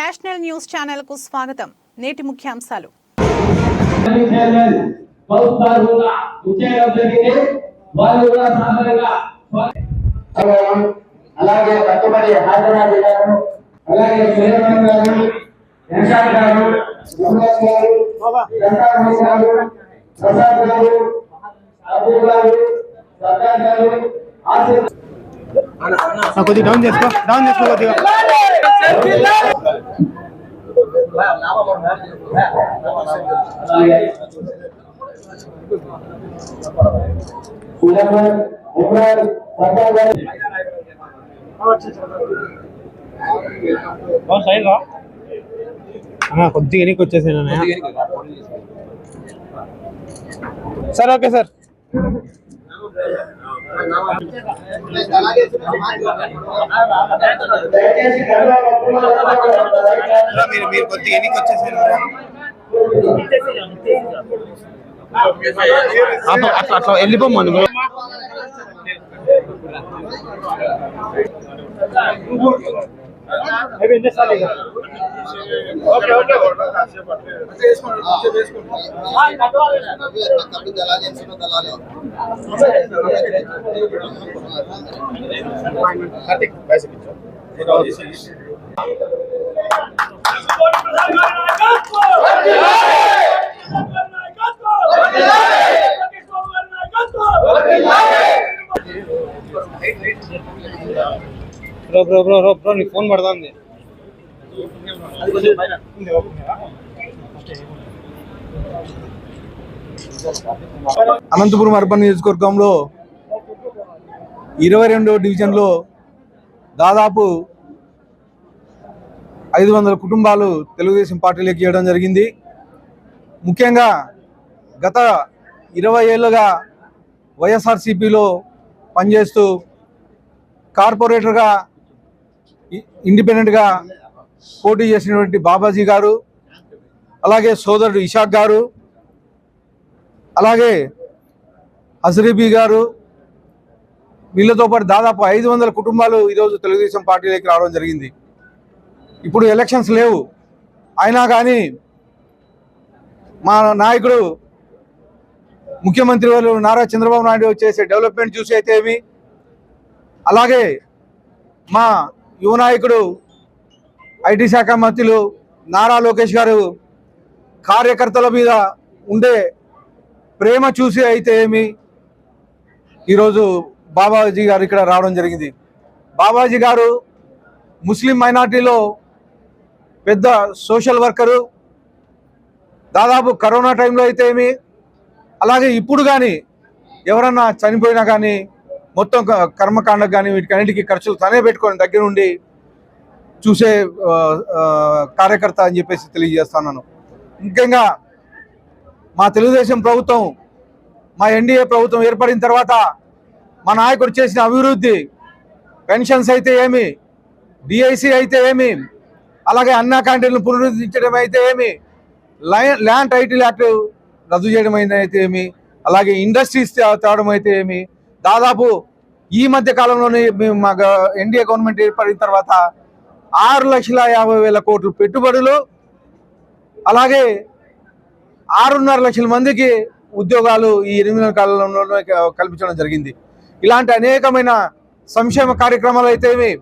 National news ఛానల్కు స్వాగతం. నేటి ముఖ్యాంశాలు. అలాగే కట్టుబడి హైదరాబాద్ గారు అలాగే చైర్మన్ గారు యశాద్ గారు రమేష్ గారు వెంకటరమణ గారు ప్రసాద్ గారు అబు గారు సర్దార్ గారు ఆసిఫ్ కొద్దిగా డౌన్ చేసుకో డౌన్ చేసుకో కొద్దిగా. కొద్దిగా ఎనికి వచ్చేసాను సార్ ఓకే సార్. మీరు మీరు కొద్దిగా ఎనికి వచ్చేసాను అట్లా అట్లా వెళ్ళిపోమ్మను bro bro bro bro bro నీ ఫోన్ పడుతుంది. అనంతపురం అర్బన్ నియోజకవర్గంలో ఇరవై రెండవ డివిజన్లో దాదాపు ఐదు వందల కుటుంబాలు తెలుగుదేశం పార్టీలోకి చేయడం జరిగింది. ముఖ్యంగా గత ఇరవై ఏళ్ళుగా వైఎస్ఆర్సీపీలో పనిచేస్తూ కార్పొరేటర్గా ఇండిపెండెంట్గా పోటీ చేసినటువంటి బాబాజీ గారు అలాగే సోదరుడు ఇషాక్ గారు అలాగే అజరీబీ గారు వీళ్ళతో పాటు దాదాపు ఐదు వందల కుటుంబాలు ఈరోజు తెలుగుదేశం పార్టీలోకి రావడం జరిగింది. ఇప్పుడు ఎలక్షన్స్ లేవు. అయినా కానీ మా నాయకుడు ముఖ్యమంత్రి వాళ్ళు నారా చంద్రబాబు నాయుడు చేసే డెవలప్మెంట్ చూసి అయితే అలాగే మా యువ నాయకుడు ఐటీ శాఖ మంత్రులు నారా లోకేష్ గారు కార్యకర్తల మీద ఉండే ప్రేమ చూసి అయితే ఏమి? ఈరోజు బాబాజీ గారు ఇక్కడ రావడం జరిగింది. బాబాజీ గారు ముస్లిం మైనార్టీలో పెద్ద సోషల్ వర్కరు. దాదాపు కరోనా టైంలో అయితే ఏమి? అలాగే ఇప్పుడు కానీ ఎవరన్నా చనిపోయినా కానీ మొత్తం క- కర్మకాండకు కానీ వీటికన్నిటికీ ఖర్చులు తనే పెట్టుకొని దగ్గరుండి చూసే కార్యకర్త అని చెప్పేసి తెలియజేస్తున్నాను ముఖ్యంగా మా తెలుగుదేశం ప్రభుత్వం మా ఎన్డీఏ ప్రభుత్వం ఏర్పడిన తర్వాత మా నాయకుడు చేసిన అభివృద్ధి పెన్షన్స్ అయితే ఏమి డిఐసి అయితే ఏమి అలాగే అన్నా క్యాంటీన్లు పునరుద్ధరించడం అయితే ఏమి ల్యాండ్ టైటిల్ యాక్ట్ రద్దు చేయడం అయితే ఏమి అలాగే ఇండస్ట్రీస్ తేవడం అయితే ఏమి దాదాపు ఈ మధ్య కాలంలోనే మేము మా ఎన్డీఏ గవర్నమెంట్ ఏర్పడిన తర్వాత ఆరు లక్షల యాభై వేల కోట్లు పెట్టుబడులు అలాగే ఆరున్నర లక్షల మందికి ఉద్యోగాలు ఈ ఎనిమిది కాలంలోనే కాలంలో కల్పించడం జరిగింది. ఇలాంటి అనేకమైన సంక్షేమ కార్యక్రమాలు అయితే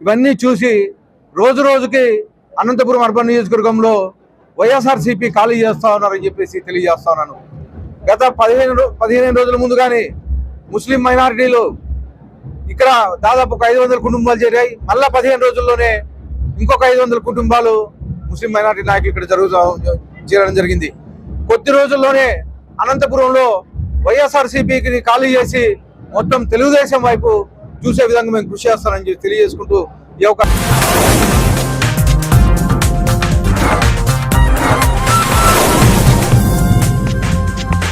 ఇవన్నీ చూసి రోజు రోజుకి అనంతపురం అర్బన్ నియోజకవర్గంలో వైఎస్ఆర్సీపీ ఖాళీ చేస్తా ఉన్నారని చెప్పేసి తెలియజేస్తా ఉన్నాను. గత పదిహేను రో- పదిహేను రోజుల ముందు కానీ ముస్లిం మైనారిటీలు ఇక్కడ దాదాపు ఒక ఐదు వందల కుటుంబాలు చేరాయి. మళ్ళా పదిహేను రోజుల్లోనే ఇంకొక ఐదు వందల కుటుంబాలు ముస్లిం మైనార్టీ నాయకులు ఇక్కడ జరుగుతా చేరడం జరిగింది. కొద్ది రోజుల్లోనే అనంతపురంలో వైఎస్ఆర్సీపీకి ఖాళీ చేసి మొత్తం తెలుగుదేశం వైపు చూసే విధంగా మేము కృషి చేస్తానని తెలియజేసుకుంటూ ఈ అవకాశం